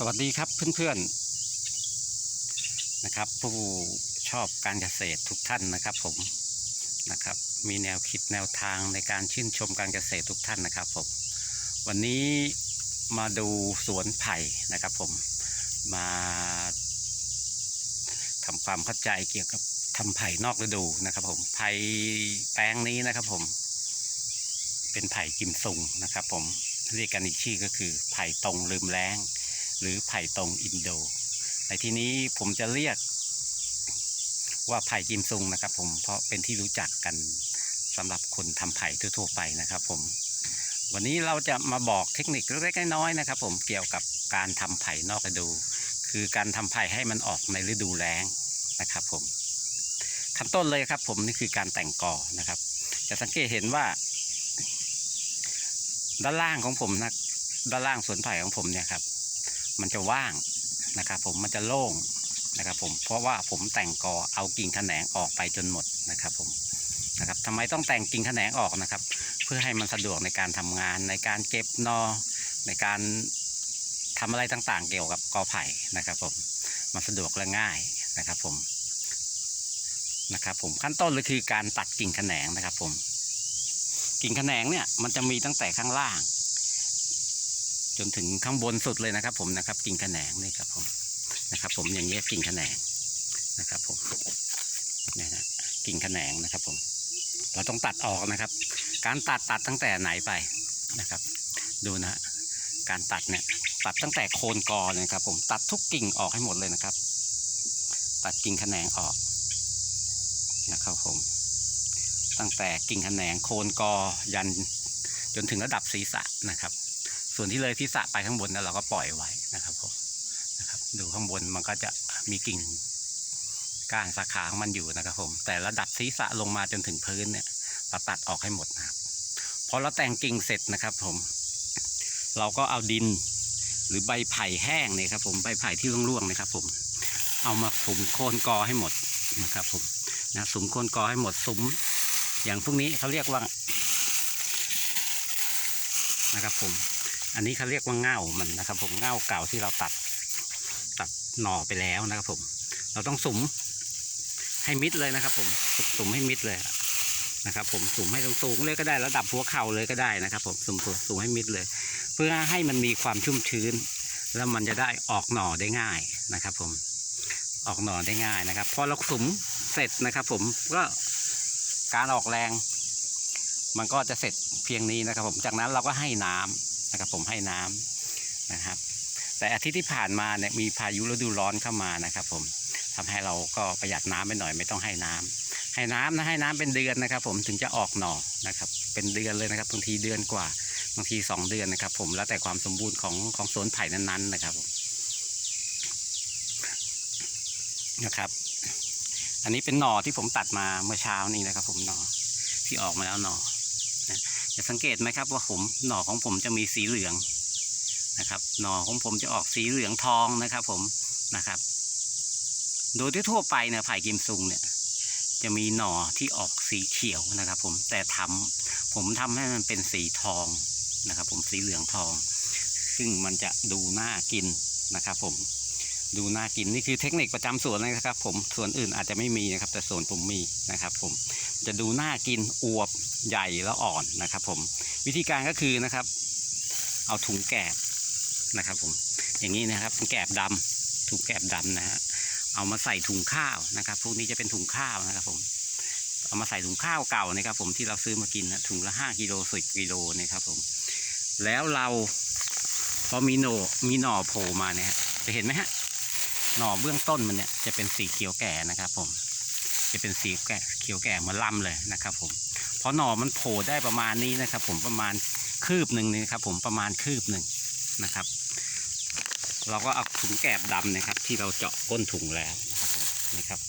สวัสดีครับเพื่อนๆนะครับ ผู้ชอบการเกษตรทุกท่านนะครับ ผมนะครับ มีแนวคิดแนวทางในการชื่นชมการเกษตรทุกท่านนะครับผมวันนี้มาดูสวนไผ่นะครับ ผมมาทำความเข้าใจเกี่ยวกับทำไผ่นอกฤดูนะครับ ผมไผ่แปลงนี้นะครับ ผม เป็นไผ่กิมซุงนะครับ ผมเรียกกันอีกชื่อก็คือไผ่ตรงลืมแล้ง หรือไผ่ตรงอินโด ในที่นี้ผมจะเรียกว่าไผ่กิมซุงนะครับ ผมเพราะเป็นที่รู้จักกันสำหรับคนทำไผ่ทั่วๆไปนะครับ ผม วันนี้เราจะมาบอกเทคนิคเล็กๆน้อยๆนะครับ ผมเกี่ยวกับการทำไผ่นอกฤดู คือการทำไผ่ให้มันออกในฤดูแล้งนะครับ ผมขั้นต้นเลยครับ ผมนี่คือการแต่งกอนะครับ จะสังเกตเห็นว่า ด้านล่างของผมนะด้านล่างสวนไผ่ของผมเนี่ยครับ มันจะว่างนะครับผมมันจะโล่งนะครับผมเพราะว่าผมแต่งกอเอากิ่งแขนงออกไปจนหมดนะครับผมนะครับทำไมต้องแต่งกิ่งแขนงออกนะครับ เพื่อให้มันสะดวกในการทำงานในการเก็บนอ ในการทำอะไรต่างๆ เกี่ยวกับกอไผ่นะครับผมมันสะดวกและง่ายนะครับผมนะครับผมขั้นต้นเลยคือการตัดกิ่งแขนงนะครับผมกิ่งแขนงเนี่ยมันจะมีตั้งแต่ข้างล่าง จนถึงข้างบนสุดเลยนะครับ ผมนะครับ กิ่งแขนงนี่ครับผมนะครับ ผมอย่างนี้ยกิ่งแขนงนะครับ ผมเนี่ยนะกิ่งแขนงนะครับ ผม เราต้องตัดออกนะครับ การตัดตัดตั้งแต่ไหนไปนะครับ ดูนะ การตัดเนี่ยตัดตั้งแต่โคนกอเลยนะครับ ผมตัดทุกกิ่งออกให้หมดเลยนะครับ ตัดกิ่งแขนงออกนะครับ ผม ตั้งแต่กิ่งแขนงโคนกอยันจนถึงระดับศีรษะนะครับ ส่วนที่เลยศีรษะไปข้างบนนั้นเราก็ปล่อยไว้นะครับผมนะครับดูข้างบนมันก็จะมีกิ่งก้านสาขาของมันอยู่นะครับผม แต่ระดับศีรษะลงมาจนถึงพื้นเนี่ยเราตัดออกให้หมดนะครับพอเราแต่งกิ่งเสร็จนะครับผม เราก็เอาดินหรือใบไผ่แห้งเนี่ยครับผมใบไผ่ที่ร่วงๆนะครับผม เอามาสุมโคนกอให้หมดนะครับผมนะสุมโคนกอให้หมดสุม อย่างพวกนี้เขาเรียกว่านะครับผม อันนี้เขาเรียกว่าเง่ามันนะครับ ผมเง่าเก่าที่เราตัดตัดหน่อไปแล้วนะครับ ผม เราต้องสุมให้มิดเลยนะครับ ผมสุมให้มิดเลยนะครับ ผมสุมให้สูงเลยก็ได้ระดับหัวเข่าเลยก็ได้นะครับ ผมสุมสุมให้มิดเลย เพื่อให้มันมีความชุ่มชื้น แล้วมันจะได้ออกหน่อได้ง่ายนะครับ ผมออกหน่อได้ง่ายนะครับพอเราสุมเสร็จนะครับ ผมก็การออกแรง มันก็จะเสร็จเพียงนี้นะครับ ผมจากนั้นเราก็ให้น้ำ นะครับผมให้น้ำนะครับ แต่อาทิตย์ที่ผ่านมาเนี่ยมีพายุฤดูร้อนเข้ามานะครับ ผมทำให้เราก็ประหยัดน้ำไปหน่อยไม่ต้องให้น้ำให้น้ำนะให้น้ำเป็นเดือนนะครับ ผมถึงจะออกหน่อนะครับ เป็นเดือนเลยนะครับบางทีเดือนกว่าบางทีสองเดือนนะครับ ผมแล้วแต่ความสมบูรณ์ของของสวนไผ่นั้นๆนะครับผมนะครับ อันนี้เป็นหน่อที่ผมตัดมาเมื่อเช้านี้นะครับ ผมหน่อที่ออกมาแล้วหน่อ จะสังเกตไหมครับว่าผมหน่อของผมจะมีสีเหลืองนะครับ หน่อของผมจะออกสีเหลืองทองนะครับ ผมนะครับ โดยทั่วไปเนี่ยไผ่กิมซุงเนี่ย จะมีหน่อที่ออกสีเขียวนะครับ ผมแต่ทำผมทำให้มันเป็นสีทองนะครับ ผมสีเหลืองทอง ซึ่งมันจะดูน่ากินนะครับ ผม ดูน่ากินนี่คือเทคนิคประจำสวนเลยนะครับ ผมส่วนอื่นอาจจะไม่มีนะครับ แต่สวนผมมีนะครับ ผมจะดูน่ากินอวบใหญ่แล้วอ่อนนะครับ ผมวิธีการก็คือนะครับ เอาถุงแกบนะครับ ผมอย่างนี้นะครับถุงแกบดำถุงแกบดำนะฮะเอามาใส่ถุงข้าวนะครับ พวกนี้จะเป็นถุงข้าวนะครับ ผม เอามาใส่ถุงข้าวเก่านะครับ ผมที่เราซื้อมากินนะถุงละห้ากิโลสิบกิโลนะครับ ผม แล้วเราพอมีโหนมีหน่อโผล่มาเนี่ยจะเห็นไหมฮะ หน่อเบื้องต้นมันเนี่ยจะเป็นสีเขียวแก่นะครับผม จะเป็นสีแก่เขียวแก่เหมือนลำเลยนะครับผมเพอหน่อมันโผล่ได้ประมาณนี้นะครับ ผมประมาณคืบหนึ่งนี่ครับ ผมประมาณคืบหนึ่งนะครับ เราก็เอาถุงแกบดำนะครับ ที่เราเจาะก้นถุงแล้วนะครับผมนะครับ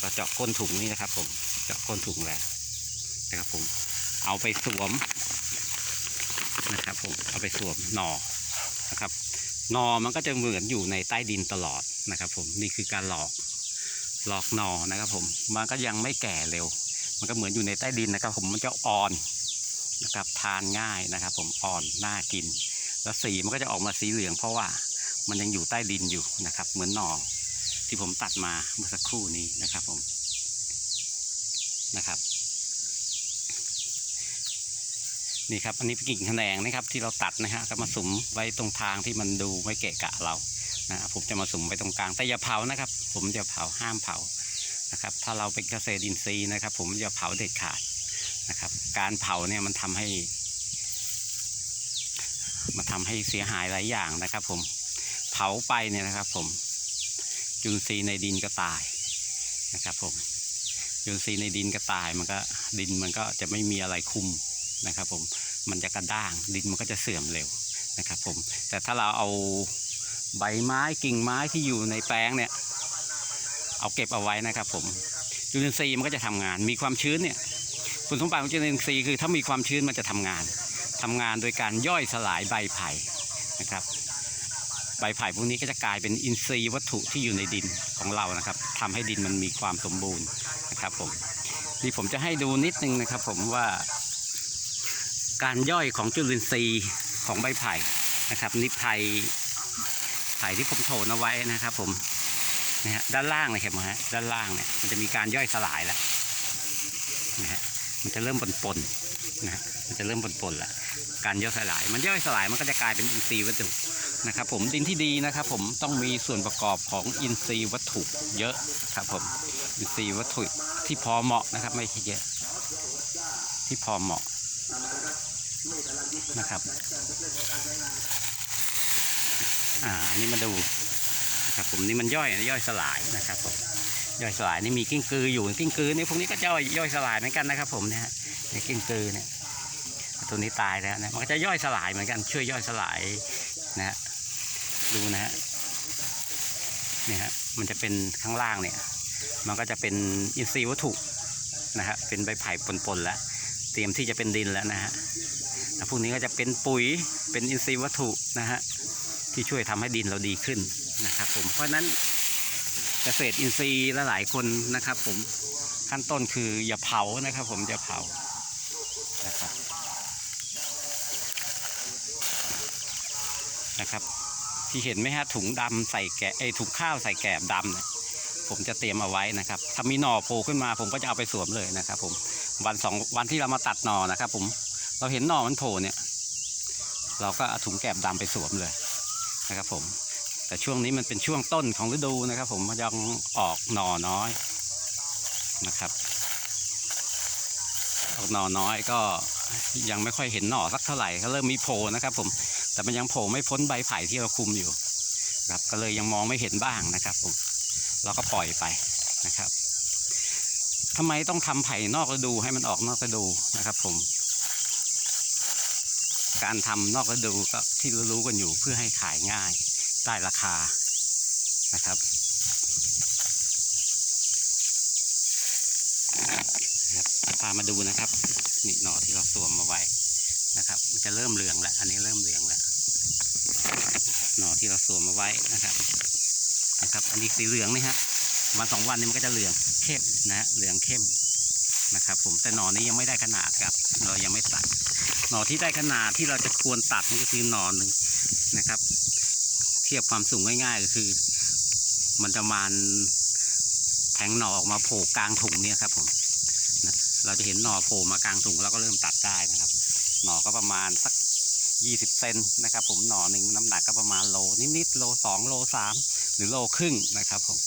เราเจาะก้นถุงนี่นะครับ ผมเจาะก้นถุงแล้วนะครับ ผมเอาไปสวมนะครับ ผมเอาไปสวมหน่อนะครับ นอมันก็จะเหมือนอยู่ในใต้ดินตลอดนะครับ ผมนี่คือการหลอกหลอกนอนะครับ ผมมันก็ยังไม่แก่เร็ว มันก็เหมือนอยู่ในใต้ดินนะครับ ผมมันจะอ่อนนะครับทานง่ายนะครับ ผมอ่อนน่ากิน แล้วสีมันก็จะออกมาสีเหลือง เพราะว่ามันยังอยู่ใต้ดินอยู่นะครับ เหมือนหนอที่ผมตัดมาเมื่อสักครู่นี้นะครับ ผมนะครับ นี่ครับ อันนี้กิ่งแขนงนะครับที่เราตัดนะฮะก็มาสุมไว้ตรงทางที่มันดูไม่เกะกะเรานะผมจะมาสุมไว้ตรงกลางแต่อย่าเผานะครับ ผมจะเผาห้ามเผานะครับ ถ้าเราเป็นเกษตรอินทรีย์นะครับ ผมจะเผาเด็ดขาดนะครับ การเผาเนี่ยมันทำให้ มันทำให้เสียหายหลายอย่างนะครับ ผมเผาไปเนี่ยนะครับ ผมจุลินทรีย์ในดินก็ตายนะครับ ผมจุลินทรีย์ในดินก็ตายมันก็ดินมันก็จะไม่มีอะไรคุม นะครับผมมันจะกระด้างดินมันก็จะเสื่อมเร็วนะครับผมแต่ถ้าเราเอาใบไม้กิ่งไม้ที่อยู่ในแปลงเนี่ยเอาเก็บเอาไว้นะครับผมจุลินทรีย์มันก็จะทำงาน มีความชื้นเนี่ยคุณสมบัติของจุลินทรีย์คือถ้ามีความชื้นมันจะทำงานทำงานโดยการย่อยสลายใบไผ่นะครับใบไผ่พวกนี้ก็จะกลายเป็นอินทรีย์วัตถุที่อยู่ในดินของเรานะครับทำให้ดินมันมีความสมบูรณ์นะครับผมนี่ผมจะให้ดูนิดนึงนะครับผมว่า การย่อยของจุลินทรีย์ของใบไผ่นะครับนี่ไผ่ไผ่ที่ผมโถนเอาไว้นะครับ ผมนะฮะด้านล่างเลยเห็นไหมฮะด้านล่างเนี่ยมันจะมีการย่อยสลายแล้วนะฮะมันจะเริ่มปนๆนนะฮะมันจะเริ่มปนๆแล้วการย่อยสลาย มันย่อยสลายมันก็จะกลายเป็นอินทรีย์วัตถุนะครับ ผมดินที่ดีนะครับ ผมต้องมีส่วนประกอบของอินทรีย์วัตถุเยอะครับผมอินทรีย์วัตถุที่พอเหมาะนะครับ ไม่ใช่เยอะที่พอเหมาะ นะครับอ่าอันนี้มาดูนะครับผมนี่มันย่อยย่อยสลายนะครับผมย่อยสลายนี่มีกิ้งกืออยู่กิ้งกือนี่พวกนี้ก็ย่อยย่อยสลายเหมือนกันนะครับ ผมเนี่ยฮะในกิ้งกือเนี่ยตัวนี้ตายแล้วนะมันก็จะย่อยสลายเหมือนกันช่วยย่อยสลายนะฮะดูนะฮะนี่ฮะมันจะเป็นข้างล่างเนี่ยมันก็จะเป็นอินทรีย์วัตถุนะฮะเป็นใบไผ่ปนๆแล้ว เตรียมที่จะเป็นดินแล้วนะฮะ พวกนี้ก็จะเป็นปุ๋ยเป็นอินทรีย์วัตถุนะฮะที่ช่วยทำให้ดินเราดีขึ้นนะครับผมเพราะฉะนั้นเกษตรอินทรีย์ลหลายคนนะครับ ผมขั้นต้นคืออย่าเผานะครับ ผมอย่าเผานะครับนะครับ ที่เห็นไหมฮะถุงดำใส่แกะไอถุงข้าวใส่แกบดำเนี่ยผมจะเตรียมเอาไว้นะครับ ถ้ามีหน่อโผล่ขึ้นมา ผมก็จะเอาไปสวมเลยนะครับ ผมวันสองวันที่เรามาตัดหน่อนะครับ ผม เราเห็นหน่อมันโผล่เนี่ย เราก็เอาถุงแกบดำไปสวมเลยนะครับ ผม แต่ช่วงนี้มันเป็นช่วงต้นของฤดูนะครับ ผมยังออกหน่อน้อยนะครับออกหน่อน้อยก็ยังไม่ค่อยเห็นหน่อสักเท่าไหร่ก็เริ่มมีโผล่นะครับ ผมแต่มันยังโผล่ไม่พ้นใบไผ่ที่เราคุมอยู่ครับก็เลยยังมองไม่เห็นบ้างนะครับผมเราก็ปล่อยไปนะครับทำไมต้องทำไผ่นอกฤดูให้มันออกนอกฤดูนะครับ ผม การทำนอกฤดูก็ที่รู้ๆกันอยู่เพื่อให้ขายง่ายได้ราคานะครับพามาดูนะครับ นี่หน่อที่เราสวมมาไว้นะครับ มันจะเริ่มเหลืองแล้ว อันนี้เริ่มเหลืองแล้วหน่อที่เราสวมมาไว้นะครับนะครับ อันนี้สีเหลืองนี่ฮะวันสองวันนี้มันก็จะเหลืองเข้มนะเหลืองเข้ม นะครับ ผมแต่หน่อนี้ยังไม่ได้ขนาดครับ เรายังไม่ตัด หน่อที่ได้ขนาดที่เราจะควรตัดนี่ก็คือหน่อหนึ่งนะครับ เทียบความสูงง่ายๆก็คือ มันจะมาแทงหน่อออกมาโผล่กลางถุงเนี่ยครับ ผมนะเราจะเห็นหน่อโผล่มากลางถุงแล้วก็เริ่มตัดได้นะครับ หน่อก็ประมาณสักยี่สิบเซนนะครับ ผมหน่อหนึ่งน้ำหนักก็ประมาณโลนิดๆโลสองโลสามหรือโลครึ่งนะครับผม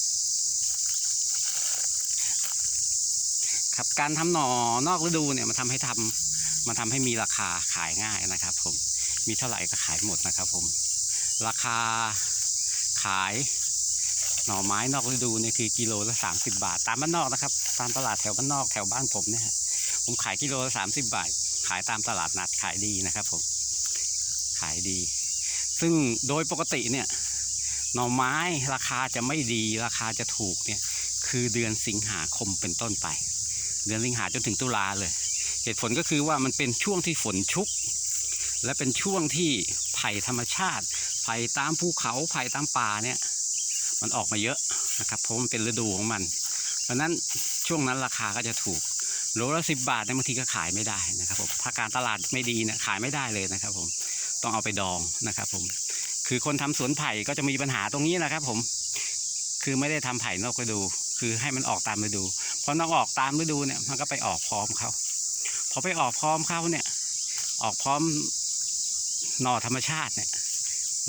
ครับการทำหน่อนอกฤดูเนี่ยมันทำให้ทำมันทำให้มีราคาขายง่ายนะครับ ผมมีเท่าไหร่ก็ขายหมดนะครับ ผม ราคาขายหน่อไม้นอกฤดูเนี่ยคือกิโลละสามสิบาท ตามบ้านนอกนะครับ ตามตลาดแถวบ้านนอกแถวบ้านผมเนี่ยผมขายกิโลละสามสิบาท ขายตามตลาดนัดขายดีนะครับ ผมขายดี ซึ่งโดยปกติเนี่ยหน่อไม้ราคาจะไม่ดีราคาจะถูกเนี่ยคือเดือนสิงหาคมเป็นต้นไป เดือนสิงหาจนถึงตุลาเลย เหตุผลก็คือว่ามันเป็นช่วงที่ฝนชุก และเป็นช่วงที่ไผ่ธรรมชาติ ไผ่ตามภูเขาไผ่ตามป่าเนี่ยมันออกมาเยอะนะครับเพราะมันเป็นฤดูของมัน เพราะนั้นช่วงนั้นราคาก็จะถูกโลละสิบบาทเนี่ยบางทีก็ขายไม่ได้นะครับผมถ้าการตลาดไม่ดีเนี่ยขายไม่ได้เลยนะครับผมต้องเอาไปดองนะครับผมคือคนทำสวนไผ่ก็จะมีปัญหาตรงนี้นะครับผมคือไม่ได้ทำไผ่นอกฤดู คือให้มันออกตามฤดูพอนอกออกตามฤดูเนี่ยมันก็ไปออกพร้อมเขาพอไปออกพร้อมเขาเนี่ย ออกพร้อมหน่อธรรมชาติเนี่ย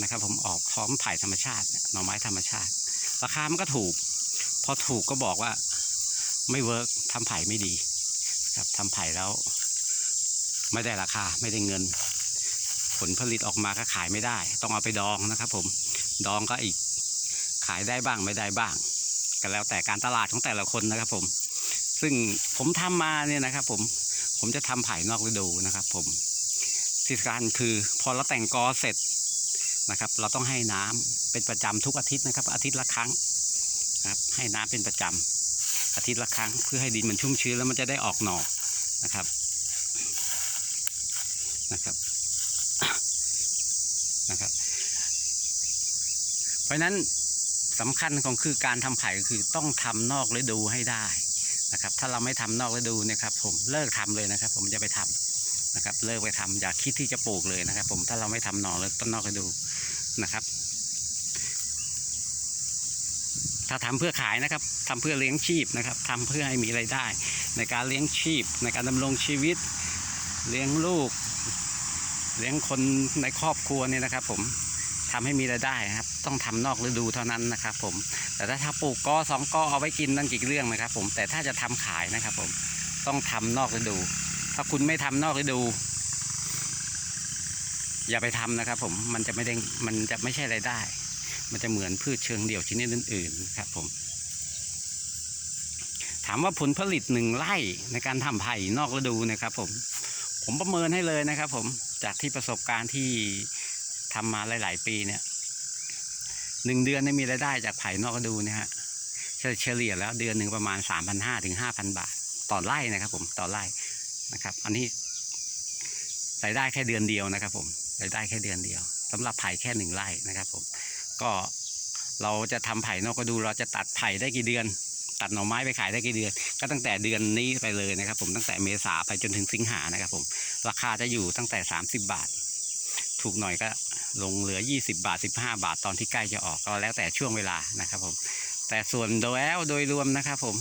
นะครับ ผมออกพร้อมไผ่ธรรมชาติหน่อไม้ธรรมชาติ ราคามันก็ถูก พอถูกก็บอกว่าไม่เวิร์กทำไผ่ไม่ดีครับทำไผ่แล้ว ไม่ได้ราคาไม่ได้เงิน ผลผลิตออกมาก็ขายไม่ได้ ต้องเอาไปดองนะครับ ผมดองก็อีกขายได้บ้างไม่ได้บ้าง ก็แล้วแต่การตลาดของแต่ละคนนะครับผม ซึ่งผมทำมาเนี่ยนะครับ ผมผมจะทำไผ่นอกฤดูนะครับ ผมที่สำคัญคือพอเราแต่งกอเสร็จนะครับ เราต้องให้น้ำเป็นประจำทุกอาทิตย์นะครับ อาทิตย์ละครั้งนะครับให้น้ำเป็นประจำอาทิตย์ละครั้ง เพื่อให้ดินมันชุ่มชื้นแล้วมันจะได้ออกหน่อนะครับนะครับนะครับ เพราะฉะนั้น สำคัญของคือการทำไผ่ก็คือต้องทำนอกฤดูให้ได้นะครับ ถ้าเราไม่ทำนอกฤดูเนี่ยครับ ผมเลิกทำเลยนะครับ ผมจะไปทำนะครับ เลิกไปทำอย่าคิดที่จะปลูกเลยนะครับ ผมถ้าเราไม่ทำหน่อเลยต้นนอกฤดูนะครับ ถ้าทำเพื่อขายนะครับทำเพื่อเลี้ยงชีพนะครับทำเพื่อให้มีไรายได้ ในการเลี้ยงชีพ ในการดำรงชีวิต เลี้ยงลูก เลี้ยงคนในครอบครัวเนี่ยนะครับ ผม ทำให้มีรายได้นะครับ ต้องทำนอกฤดูเท่านั้นนะครับ ผม แต่ถ้าถ้าปลูกกอสองกอเอาไว้กินนั่นกี่เรื่องนะครับ ผมแต่ถ้าจะทำขายนะครับ ผมต้องทำนอกฤดู ถ้าคุณไม่ทำนอกฤดู อย่าไปทำนะครับ ผมมันจะไม่ได้มันจะไม่ใช่รายได้ มันจะเหมือนพืชเชิงเดี่ยวชนิดอื่นๆครับผมถามว่าผลผลิตหนึ่งไร่ในการทำไผ่นอกฤดูนะครับ ผม ผมประเมินให้เลยนะครับ ผมจากที่ประสบการณ์ที่ ทำมาหลาย ๆ ปีเนี่ยหนึ่งเดือนเนี่ยมีรายได้จากไผ่นอกฤดูนี่ยฮะเฉลี่ยแล้วเดือนหนึ่งประมาณสามพันห้าถึงห้าพันบาท ต่อไร่นะครับ ผมต่อไร่นะครับ อันนี้รายได้แค่เดือนเดียวนะครับ ผมรายได้แค่เดือนเดียวสำหรับไผ่แค่หนึ่งไร่นะครับ ผม ก็เราจะทำไผ่นอกฤดูเราจะตัดไผ่ได้กี่เดือน ตัดหน่อไม้ไปขายได้กี่เดือน ก็ตั้งแต่เดือนนี้ไปเลยนะครับ ผมตั้งแต่เมษาไปจนถึงสิงหานะครับ ผม ราคาจะอยู่ตั้งแต่ 30 บาท ถูกหน่อยก็ลงเหลือ 20 บาท 15 บาทตอนที่ใกล้จะออกก็แล้วแต่ช่วงเวลานะครับผมแต่ส่วนโดยแล้วโดยรวมนะครับผม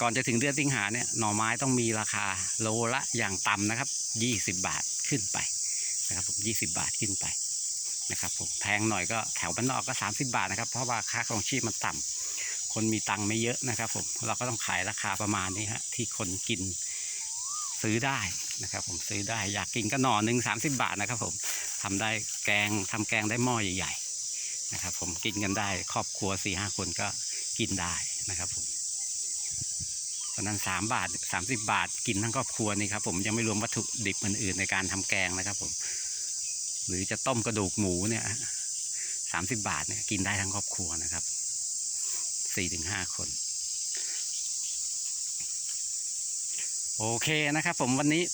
ก่อนจะถึงเดือนสิงหาเนี่ยหน่อไม้ต้องมีราคาโลละอย่างต่ำนะครับ 20 บาทขึ้นไปนะครับผม20 บาทขึ้นไปนะครับผมแพงหน่อยก็แถวบ้านนอกก็ 30 บาทนะครับเพราะว่าค่าครองชีพมันต่ำคนมีตังค์ไม่เยอะนะครับผมเราก็ต้องขายราคาประมาณนี้ฮะที่คนกิน ซื้อได้นะครับ ผมซื้อได้อยากกินก็หน่อหนึ่งสามสิบาทนะครับ ผมทำได้แกงทำแกงได้หม้อใหญ่ๆนะครับ ผมกินกันได้ครอบครัวสี่ห้าคนก็กินได้นะครับผมเพราะนั้นสามบาทสามสิบาทกินทั้งครอบครัวนี่ครับผมยังไม่รวมวัตถุดิบอื่นๆในการทำแกงนะครับ ผม หรือจะต้มกระดูกหมูเนี่ยสามสิบาทเนี่ยกินได้ทั้งครอบครัวนะครับสี่ถึงห้าคน โอเคนะครับ ผมวันนี้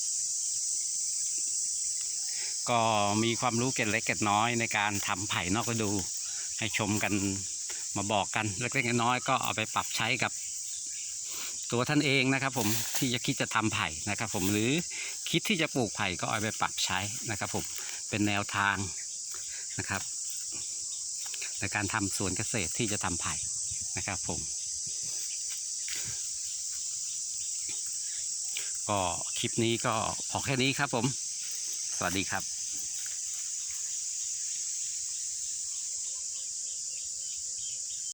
ก็มีความรู้เก็ดเล็กเก็ดน้อยในการทำไผ่นอกฤดู ให้ชมกันมาบอกกันเล็กๆน้อยๆก็เอาไปปรับใช้กับ ตัวท่านเองนะครับ ผมที่จะคิดจะทำไผ่นะครับ ผมหรือคิดที่จะปลูกไผ่ก็เอาไปปรับใช้นะครับ ผมเป็นแนวทางนะครับในการทำสวนเกษตรที่จะทำไผ่นะครับผม ก็คลิปนี้ก็พอแค่นี้ครับผม สวัสดีครับ